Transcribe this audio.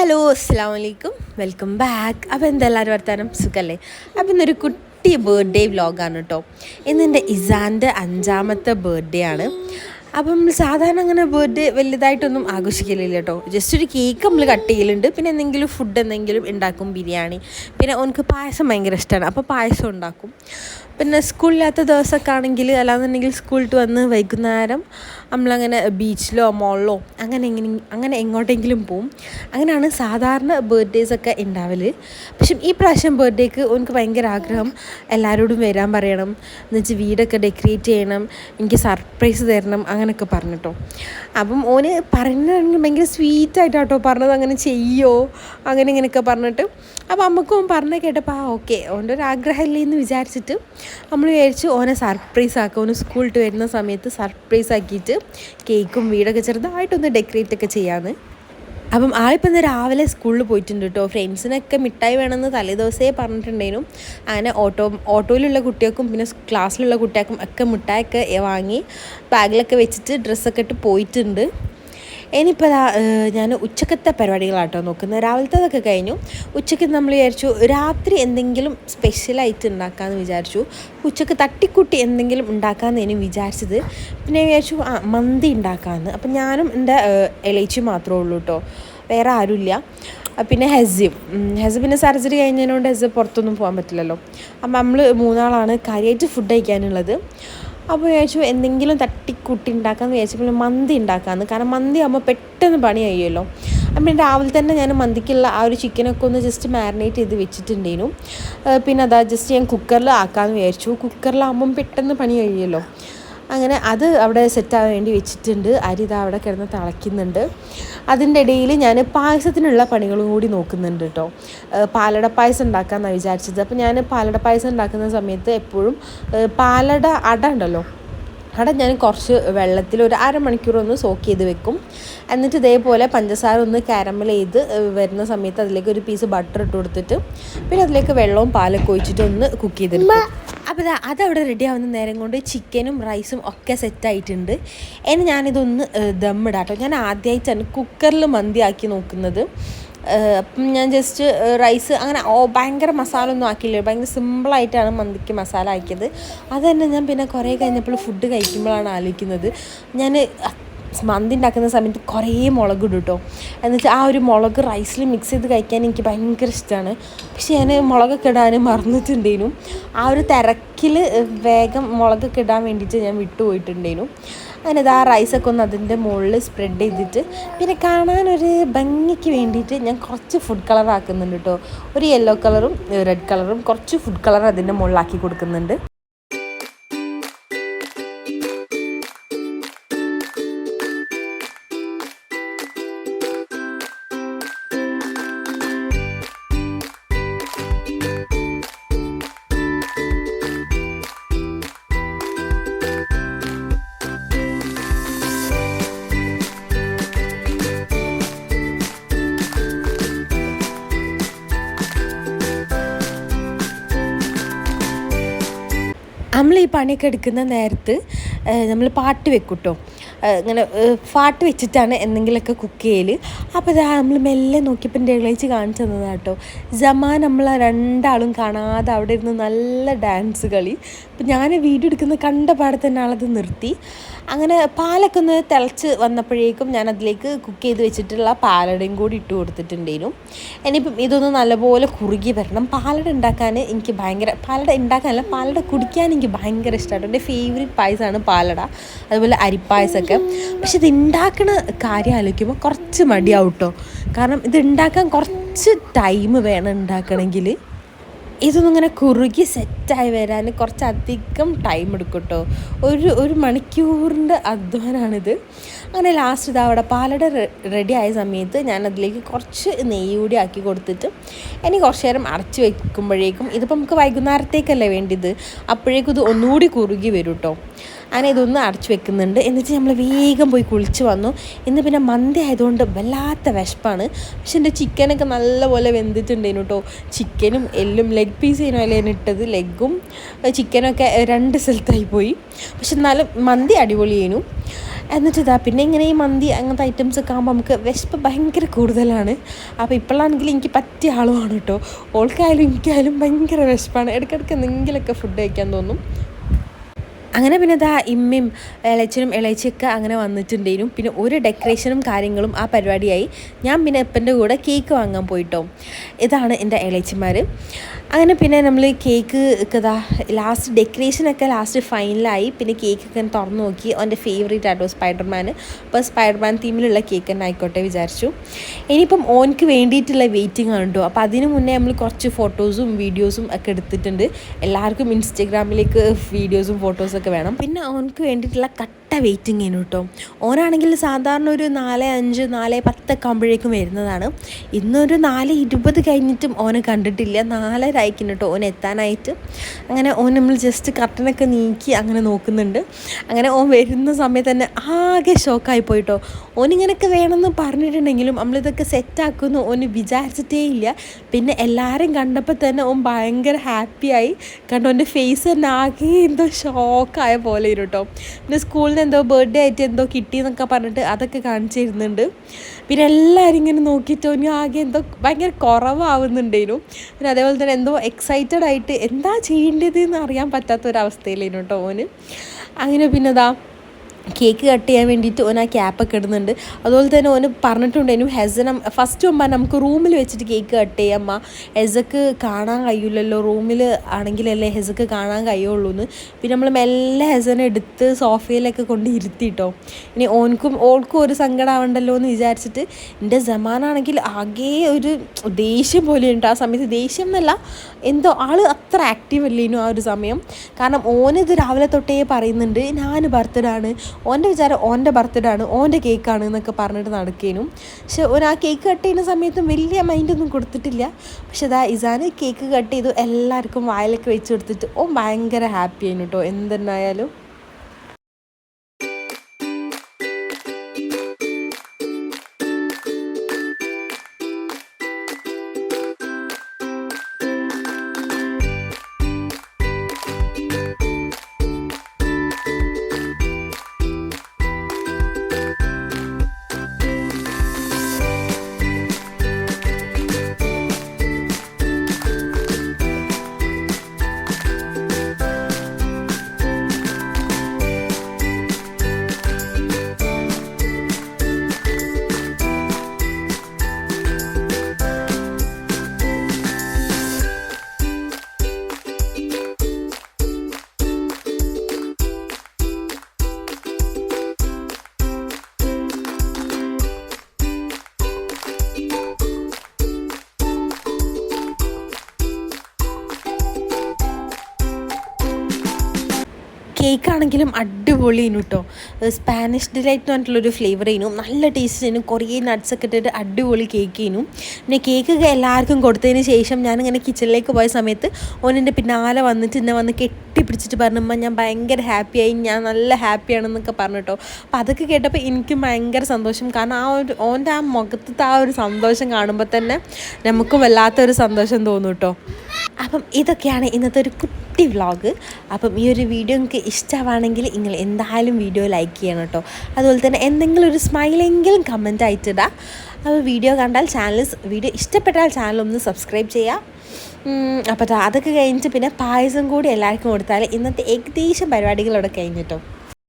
അസ്സാം വലൈക്കും welcome back. അപ്പോൾ എന്തെല്ലാവരും വർത്താനം? സുഖല്ലേ? അപ്പോൾ ഇന്നൊരു കുട്ടി ബർത്ത്ഡേ വ്ലോഗാണ് കേട്ടോ ഇന്ന് എന്റെ ഇസാന്റെ അഞ്ചാമത്തെ ബർത്ത്ഡേ ആണ്. അപ്പം സാധാരണ അങ്ങനെ ബർത്ത്ഡേ വലുതായിട്ടൊന്നും ആഘോഷിക്കലില്ല കേട്ടോ ജസ്റ്റ് ഒരു കേക്ക് നമ്മൾ കട്ട് ചെയ്യലുണ്ട്. പിന്നെ എന്തെങ്കിലും ഫുഡ് എന്തെങ്കിലും ഉണ്ടാക്കും ബിരിയാണി. പിന്നെ ഓനക്ക് പായസം ഭയങ്കര ഇഷ്ടമാണ് അപ്പോൾ പായസം ഉണ്ടാക്കും. പിന്നെ സ്കൂളില്ലാത്ത ദിവസമൊക്കെ ആണെങ്കിൽ അല്ലാന്നുണ്ടെങ്കിൽ സ്കൂളിട്ട് വന്ന് വൈകുന്നേരം നമ്മളങ്ങനെ ബീച്ചിലോ മോളിലോ അങ്ങനെ എങ്ങനെ അങ്ങനെ എങ്ങോട്ടെങ്കിലും പോവും. അങ്ങനെയാണ് സാധാരണ ബർത്ത്ഡേസൊക്കെ ഉണ്ടാവൽ. പക്ഷെ ഈ പ്രാവശ്യം ബർത്ത്ഡേക്ക് എനിക്ക് ഭയങ്കര ആഗ്രഹം എല്ലാവരോടും വരാൻ പറയണം. എന്നുവെച്ചാൽ വീടൊക്കെ ഡെക്കറേറ്റ് ചെയ്യണം. എനിക്ക് സർപ്രൈസ് തരണം അങ്ങനെയൊക്കെ പറഞ്ഞിട്ടോ. അപ്പം ഓന് പറഞ്ഞിട്ടുണ്ടെങ്കിൽ ഭയങ്കര സ്വീറ്റായിട്ടാട്ടോ പറഞ്ഞത്. അങ്ങനെ ചെയ്യോ? അങ്ങനെ ഇങ്ങനെയൊക്കെ പറഞ്ഞിട്ട്. അപ്പം അമ്മക്കും പറഞ്ഞ കേട്ടപ്പോൾ ആ ഓക്കെ ഓന്റെ ഒരു ആഗ്രഹമല്ലേ എന്ന് വിചാരിച്ചിട്ട് നമ്മൾ വിചാരിച്ചു ഓനെ സർപ്രൈസ് ആക്കുക ഓന് സ്കൂളിട്ട് വരുന്ന സമയത്ത് സർപ്രൈസ് ആക്കിയിട്ട് കേക്കും വീടൊക്കെ ചെറുതായിട്ടൊന്ന് ഡെക്കറേറ്റ് ഒക്കെ ചെയ്യാമെന്ന് അപ്പം ആളിപ്പം ഇന്ന് രാവിലെ സ്കൂളിൽ പോയിട്ടുണ്ട് കേട്ടോ ഫ്രണ്ട്സിനൊക്കെ മിഠായി വേണമെന്ന് തലേദിവസേ പറഞ്ഞിട്ടുണ്ടേനും അങ്ങനെ ഓട്ടോ ഓട്ടോയിലുള്ള കുട്ടികൾക്കും പിന്നെ ക്ലാസ്സിലുള്ള കുട്ടികൾക്കും ഒക്കെ മിഠായൊക്കെ വാങ്ങി ബാഗിലൊക്കെ വെച്ചിട്ട് ഡ്രസ്സൊക്കെ ഇട്ട് പോയിട്ടുണ്ട്. ഇനിയിപ്പോൾ ഞാൻ ഉച്ചക്കത്തെ പരിപാടികളാട്ടോ നോക്കുന്നത്. രാവിലത്തേതൊക്കെ കഴിഞ്ഞു. ഉച്ചയ്ക്ക് നമ്മൾ വിചാരിച്ചു രാത്രി എന്തെങ്കിലും സ്പെഷ്യലായിട്ട് ഉണ്ടാക്കാമെന്ന് വിചാരിച്ചു. ഉച്ചയ്ക്ക് തട്ടിക്കൂട്ടി എന്തെങ്കിലും ഉണ്ടാക്കാമെന്ന് ഇനി വിചാരിച്ചത്. പിന്നെ വിചാരിച്ചു ആ മന്തി ഉണ്ടാക്കാമെന്ന് അപ്പം ഞാനും എന്റെ ഇളയിച്ചു മാത്രമേ ഉള്ളൂ കേട്ടോ വേറെ ആരുമില്ല. പിന്നെ ഹെസിം ഹെസ് പിന്നെ സർജറി കഴിഞ്ഞതിനോണ്ട് ഹെസ് പുറത്തൊന്നും പോകാൻ പറ്റില്ലല്ലോ. അപ്പം നമ്മൾ മൂന്നാളാണ് കാര്യമായിട്ട് ഫുഡ് കഴിക്കാനുള്ളത്. അപ്പോൾ വിചാരിച്ചു എന്തെങ്കിലും തട്ടിക്കൂട്ടി ഉണ്ടാക്കാമെന്ന് വിചാരിച്ചപ്പോൾ മന്തി ഉണ്ടാക്കാമെന്ന് കാരണം മന്തി ആകുമ്പോൾ പെട്ടെന്ന് പണി കഴിയുമല്ലോ അപ്പം രാവിലെ തന്നെ ഞാൻ മന്തിക്കുള്ള ആ ഒരു ചിക്കനൊക്കെ ഒന്ന് ജസ്റ്റ് മാരിനേറ്റ് ചെയ്ത് വെച്ചിട്ടുണ്ടേനു. പിന്നെ അതാ ജസ്റ്റ് ഞാൻ കുക്കറിൽ ആക്കാമെന്ന് വിചാരിച്ചു. കുക്കറിലാകുമ്പം പെട്ടെന്ന് പണി കഴിയുമല്ലോ അങ്ങനെ അത് അവിടെ സെറ്റാകാൻ വേണ്ടി വെച്ചിട്ടുണ്ട്. അരി ഇതാ അവിടെ കിടന്ന് തിളയ്ക്കുന്നുണ്ട്. അതിന്റെ ഇടയിൽ ഞാൻ പായസത്തിനുള്ള പണികളും കൂടി നോക്കുന്നുണ്ട് കേട്ടോ. പാലട പായസം ഉണ്ടാക്കാമെന്നാണ് വിചാരിച്ചത്. അപ്പോൾ ഞാൻ പാലട പായസം ഉണ്ടാക്കുന്ന സമയത്ത് എപ്പോഴും പാലട അട ഉണ്ടല്ലോ. അട ഞാൻ കുറച്ച് വെള്ളത്തിൽ ഒരു അരമണിക്കൂർ ഒന്ന് സോക്ക് ചെയ്ത് വെക്കും. എന്നിട്ട് ഇതേപോലെ പഞ്ചസാര ഒന്ന് കാരമൽ ചെയ്ത് വരുന്ന സമയത്ത് അതിലേക്ക് ഒരു പീസ് ബട്ടർ ഇട്ട് കൊടുത്തിട്ട് പിന്നെ അതിലേക്ക് വെള്ളവും പാലൊക്കെ ഒഴിച്ചിട്ട് ഒന്ന് കുക്ക് ചെയ്തെടുക്കും. അപ്പോൾ അതവിടെ റെഡി ആവുന്ന നേരം കൊണ്ട് ചിക്കനും റൈസും ഒക്കെ സെറ്റായിട്ടുണ്ട് ഇനി ഞാനിതൊന്ന് ദമ്മിടാം കേട്ടോ ഞാൻ ആദ്യമായിട്ടാണ് കുക്കറിൽ മന്തിയാക്കി നോക്കുന്നത്. അപ്പം ഞാൻ ജസ്റ്റ് റൈസ് അങ്ങനെ ഓ ഭയങ്കര മസാല ഒന്നും ആക്കിയില്ല. ഭയങ്കര സിമ്പിളായിട്ടാണ് മന്തിക്ക് മസാല ആക്കിയത്. അത് തന്നെ ഞാൻ പിന്നെ കുറേ കഴിഞ്ഞപ്പോൾ ഫുഡ് കഴിക്കുമ്പോഴാണ് ആലോചിക്കുന്നത്. ഞാൻ മന്തി ഉണ്ടാക്കുന്ന സമയത്ത് കുറേ മുളക് ഇടും കേട്ടോ എന്നുവെച്ചാൽ ആ ഒരു മുളക് റൈസിൽ മിക്സ് ചെയ്ത് കഴിക്കാൻ എനിക്ക് ഭയങ്കര ഇഷ്ടമാണ് പക്ഷേ ഞാൻ മുളകൊക്കെ ഇടാൻ മറന്നിട്ടുണ്ടേനും. ആ ഒരു തിരക്കിൽ വേഗം മുളകൊക്കെ ഇടാൻ വേണ്ടിയിട്ട് ഞാൻ വിട്ടുപോയിട്ടുണ്ടേനു. അങ്ങനെ ആ റൈസൊക്കെ ഒന്ന് അതിന്റെ മുകളിൽ സ്പ്രെഡ് ചെയ്തിട്ട് പിന്നെ കാണാനൊരു ഭംഗിക്ക് വേണ്ടിയിട്ട് ഞാൻ കുറച്ച് ഫുഡ് കളർ ആക്കുന്നുണ്ട് കേട്ടോ ഒരു യെല്ലോ കളറും റെഡ് കളറും കുറച്ച് ഫുഡ് കളർ അതിന്റെ മുകളിലാക്കി കൊടുക്കുന്നുണ്ട്. നമ്മൾ ഈ പണിയൊക്കെ എടുക്കുന്ന നേരത്ത് നമ്മൾ പാട്ട് വെക്കും കേട്ടോ ഇങ്ങനെ പാട്ട് വെച്ചിട്ടാണ് എന്തെങ്കിലുമൊക്കെ കുക്ക് ചെയ്യൽ അപ്പോൾ ഇതാ നമ്മൾ മെല്ലെ നോക്കിയപ്പോൾ എന്റെ ഇളയിച്ച് കാണിച്ചു തന്നതാണ് കേട്ടോ ജമാ നമ്മൾ രണ്ടാളും കാണാതെ അവിടെ ഇരുന്ന് നല്ല ഡാൻസ് കളി. അപ്പം ഞാൻ വീഡിയോ എടുക്കുന്ന കണ്ട പാടെ തന്നെ ആളത് നിർത്തി. അങ്ങനെ പാലൊക്കെ ഒന്ന് തിളച്ച് വന്നപ്പോഴേക്കും ഞാൻ അതിലേക്ക് കുക്ക് ചെയ്ത് വെച്ചിട്ടുള്ള പാലടയും കൂടി ഇട്ട് കൊടുത്തിട്ടുണ്ടേനും. ഇനിയിപ്പം ഇതൊന്ന് നല്ലപോലെ കുറുകി വരണം. പാലട ഉണ്ടാക്കാൻ എനിക്ക് ഭയങ്കര പാലട ഉണ്ടാക്കാനല്ല പാലട കുടിക്കാൻ എനിക്ക് ഭയങ്കര ഇഷ്ടമാണ്. എന്റെ ഫേവറേറ്റ് പായസമാണ് പാലട അതുപോലെ അരിപ്പായസമൊക്കെ. പക്ഷെ ഇത് ഉണ്ടാക്കുന്ന കാര്യം ആലോചിക്കുമ്പോൾ കുറച്ച് മടിയാവും കേട്ടോ കാരണം ഇത് ഉണ്ടാക്കാൻ കുറച്ച് ടൈം വേണം ഉണ്ടാക്കണമെങ്കിൽ ഇതൊന്നും ഇങ്ങനെ കുറുകി സെറ്റായി വരാൻ കുറച്ചധികം ടൈം എടുക്കും കേട്ടോ ഒരു ഒരു മണിക്കൂറിന്റെ അധ്വാനാണിത്. അങ്ങനെ ലാസ്റ്റ് ഇത് അവിടെ പാലട റെഡി ആയ സമയത്ത് ഞാൻ അതിലേക്ക് കുറച്ച് നെയ്യ് കൂടി ആക്കി കൊടുത്തിട്ട് ഇനി കുറച്ച് നേരം അടച്ച് വെക്കുമ്പോഴേക്കും ഇതിപ്പോൾ നമുക്ക് വൈകുന്നേരത്തേക്കല്ലേ വേണ്ടിയത്? അപ്പോഴേക്കും ഇത് ഒന്നുകൂടി കുറുകി വരും കേട്ടോ അങ്ങനെ ഇതൊന്ന് അടച്ചു വെക്കുന്നുണ്ട്. എന്നിട്ട് നമ്മൾ വേഗം പോയി കുളിച്ച് വന്നു. ഇന്ന് പിന്നെ മന്തി ആയതുകൊണ്ട് വല്ലാത്ത വിശപ്പാണ്. പക്ഷെ എന്റെ ചിക്കനൊക്കെ നല്ലപോലെ വെന്തിട്ടുണ്ടേനു കേട്ടോ. ചിക്കനും എല്ലും ലെഗ് പീസ് ചെയ്യുന്നതിലാണ് ഇട്ടത്. ലെഗും ചിക്കനൊക്കെ രണ്ട് സ്ഥലത്തായി പോയി. പക്ഷെ എന്നാലും മന്തി അടിപൊളിയേനു എന്നിട്ട് ഇതാ പിന്നെ ഇങ്ങനെ ഈ മന്തി അങ്ങനത്തെ ഐറ്റംസ് ഒക്കെ ആകുമ്പോൾ നമുക്ക് വിശപ്പ് ഭയങ്കര കൂടുതലാണ്. അപ്പോൾ ഇപ്പോഴാണെങ്കിൽ എനിക്ക് പറ്റിയ ആളുമാണ് കേട്ടോ. ഓൾക്കായാലും എനിക്കായാലും ഭയങ്കര വിശപ്പാണ്. ഇടയ്ക്കിടയ്ക്ക് എന്തെങ്കിലുമൊക്കെ ഫുഡ് കഴിക്കാൻ തോന്നും. അങ്ങനെ പിന്നെ ഇതാ ഇമ്മയും ഇളച്ചനും ഇളച്ചിയൊക്കെ അങ്ങനെ വന്നിട്ടുണ്ടേനും പിന്നെ ഒരു ഡെക്കറേഷനും കാര്യങ്ങളും ആ പരിപാടിയായി. ഞാൻ പിന്നെ എപ്പന്റെ കൂടെ കേക്ക് വാങ്ങാൻ പോയിട്ടോ. ഇതാണ് എന്റെ ഇളച്ചിമാർ അങ്ങനെ പിന്നെ നമ്മൾ കേക്ക് ഒക്കെ ഇതാ ലാസ്റ്റ് ഡെക്കറേഷനൊക്കെ ലാസ്റ്റ് ഫൈനലായി പിന്നെ കേക്കൊക്കെ തുറന്നു നോക്കി. അവന്റെ ഫേവറേറ്റ് ആയിട്ടോ സ്പൈഡർമാൻ അപ്പോൾ സ്പൈഡർമാൻ തീമിലുള്ള കേക്ക് തന്നെ ആയിക്കോട്ടെ വിചാരിച്ചു. ഇനിയിപ്പം ഓൻക്ക് വേണ്ടിയിട്ടുള്ള വെയിറ്റിംഗ് ആണ് കേട്ടോ അപ്പോൾ അതിന് മുന്നേ നമ്മൾ കുറച്ച് ഫോട്ടോസും വീഡിയോസും ഒക്കെ എടുത്തിട്ടുണ്ട്. എല്ലാവർക്കും ഇൻസ്റ്റഗ്രാമിലേക്ക് വീഡിയോസും ഫോട്ടോസൊക്കെ വേണം. പിന്നെ ഓൻക്ക് വേണ്ടിയിട്ടുള്ള കട്ട വെയിറ്റിംഗ് ആണ് കേട്ടോ. ഓനാണെങ്കിൽ സാധാരണ ഒരു നാല് അഞ്ച് നാല് പത്തൊക്കെ ആകുമ്പോഴേക്കും വരുന്നതാണ്. ഇന്നൊരു നാല് ഇരുപത് കഴിഞ്ഞിട്ടും ഓനെ കണ്ടിട്ടില്ല. നാലര അയക്കുന്നു കേട്ടോ ഓൻ എത്താനായിട്ട്. അങ്ങനെ ഓൻ നമ്മൾ ജസ്റ്റ് കർട്ടനൊക്കെ നീക്കി അങ്ങനെ നോക്കുന്നുണ്ട്. അങ്ങനെ ഓൻ വരുന്ന സമയത്ത് തന്നെ ആകെ ഷോക്കായി പോയിട്ടോ ഓനിങ്ങനെയൊക്കെ വേണമെന്ന് പറഞ്ഞിട്ടുണ്ടെങ്കിലും നമ്മളിതൊക്കെ സെറ്റാക്കുമെന്ന് ഓന് വിചാരിച്ചിട്ടേ ഇല്ല. പിന്നെ എല്ലാവരും കണ്ടപ്പോൾ തന്നെ ഓൻ ഭയങ്കര ഹാപ്പിയായി കണ്ടോ എന്റെ ഫേസ് തന്നെ ആകെ എന്തോ ഷോക്കായ പോലെ ഇരുട്ടോ പിന്നെ സ്കൂളിൽ നിന്ന് എന്തോ ബർത്ത്ഡേ ആയിട്ട് എന്തോ കിട്ടിയെന്നൊക്കെ പറഞ്ഞിട്ട് അതൊക്കെ കാണിച്ചിരുന്നുണ്ട്. പിന്നെ എല്ലാവരും ഇങ്ങനെ നോക്കിയിട്ട് ഒന്നും ആകെ എന്തോ ഭയങ്കര കുറവാവുന്നുണ്ടേനു. പിന്നെ അതേപോലെ തന്നെ എന്തോ എക്സൈറ്റഡ് ആയിട്ട് എന്താ ചെയ്യേണ്ടത് എന്ന് അറിയാൻ പറ്റാത്ത പറ്റാത്തൊരവസ്ഥയിലേനു കേട്ടോ ഓന്. അങ്ങനെ പിന്നെ ഇതാ കേക്ക് കട്ട് ചെയ്യാൻ വേണ്ടിയിട്ട് ഓൻ ആ ക്യാപ്പൊക്കെ ഇടുന്നുണ്ട്. അതുപോലെ തന്നെ ഓന് പറഞ്ഞിട്ടുണ്ടായിരുന്നു ഹെസന ഫസ്റ്റ് മുമ്പ് നമുക്ക് റൂമിൽ വെച്ചിട്ട് കേക്ക് കട്ട് ചെയ്യാമ്മ ഹെസക്ക് കാണാൻ കഴിയില്ലല്ലോ റൂമിൽ ആണെങ്കിലല്ലേ ഹെസക്ക് കാണാൻ കഴിയുള്ളൂ എന്ന് പിന്നെ നമ്മൾ മെല്ലെ ഹെസനെ എടുത്ത് സോഫയിലൊക്കെ കൊണ്ട് ഇരുത്തിട്ടോ. ഇനി ഓൻക്കും ഓൾക്കും ഒരു സങ്കടം ആവണ്ടല്ലോ എന്ന് വിചാരിച്ചിട്ട് എന്റെ ജമാനാണെങ്കിൽ ആകെ ഒരു ദേഷ്യം പോലെ ഉണ്ട് ആ സമയത്ത് ദേഷ്യം എന്നല്ല എന്തോ ആൾ അത്ര ആക്റ്റീവ് അല്ലേനു ആ ഒരു സമയം. കാരണം ഓനിത് രാവിലെ തൊട്ടേ പറയുന്നുണ്ട് ഞാൻ ബർത്ത്ഡേ ആണ് ഓന്റെ വിചാരം ഓന്റെ ബർത്ത്ഡേ ആണ് ഓന്റെ കേക്കാണ് എന്നൊക്കെ പറഞ്ഞിട്ട് നടക്കേനും. പക്ഷെ ആ കേക്ക് കട്ട് ചെയ്യുന്ന സമയത്തും വലിയ മൈൻഡൊന്നും കൊടുത്തിട്ടില്ല. പക്ഷെ അതാ ഇസാൻ കേക്ക് കട്ട് ചെയ്തു എല്ലാവർക്കും വായിലൊക്കെ വെച്ച് കൊടുത്തിട്ട് ഓൻ ഭയങ്കര ഹാപ്പി ആയിരുന്നു കേട്ടോ എന്തെന്നായാലും. കേക്ക് ആണെങ്കിലും അടിപൊളിയാണ് കേട്ടോ സ്പാനിഷ് ഡിലൈറ്റ് എന്ന് പറഞ്ഞിട്ടുള്ളൊരു ഫ്ലേവർ ചെയ്യുന്നു നല്ല ടേസ്റ്റ് ചെയ്യുന്നു കുറേ നട്ട്സൊക്കെ ഇട്ടിട്ട് അടിപൊളി കേക്ക് ചെയ്യുന്നു പിന്നെ കേക്ക് എല്ലാവർക്കും കൊടുത്തതിന് ശേഷം ഞാനിങ്ങനെ കിച്ചണിലേക്ക് പോയ സമയത്ത് ഓനെന്റെ പിന്നാലെ വന്നിട്ട് എന്നെ വന്ന് കെട്ടിപ്പിടിച്ചിട്ട് പറഞ്ഞപ്പോൾ "ഉമ്മ, ഞാൻ ഭയങ്കര ഹാപ്പിയായി. ഞാൻ നല്ല ഹാപ്പിയാണെന്നൊക്കെ പറഞ്ഞു കേട്ടോ അപ്പോൾ അതൊക്കെ കേട്ടപ്പോൾ എനിക്കും ഭയങ്കര സന്തോഷം. കാരണം ആ ഒരു ഓന്റെ ആ മുഖത്തത്തെ ആ ഒരു സന്തോഷം കാണുമ്പോൾ തന്നെ നമുക്കും വല്ലാത്തൊരു സന്തോഷം തോന്നും കേട്ടോ അപ്പം ഇതൊക്കെയാണ് ഇന്നത്തെ ഒരു കുട്ടി വ്ളോഗ് അപ്പം ഈ ഒരു വീഡിയോ നിങ്ങൾക്ക് ഇഷ്ടമാണെങ്കിൽ നിങ്ങൾ എന്തായാലും വീഡിയോ ലൈക്ക് ചെയ്യണം കേട്ടോ. അതുപോലെ തന്നെ എന്തെങ്കിലും ഒരു സ്മൈലെങ്കിലും കമന്റ് ആയിട്ടിടാം. അപ്പോൾ വീഡിയോ കണ്ടാൽ ചാനൽ വീഡിയോ ഇഷ്ടപ്പെട്ടാൽ ചാനൽ ഒന്ന് സബ്സ്ക്രൈബ് ചെയ്യാം. അപ്പോൾ അതൊക്കെ കഴിഞ്ഞിട്ട് പിന്നെ പായസം കൂടി എല്ലാവർക്കും കൊടുത്താൽ ഇന്നത്തെ ഏകദേശം പരിപാടികളോടെ കഴിഞ്ഞിട്ടോ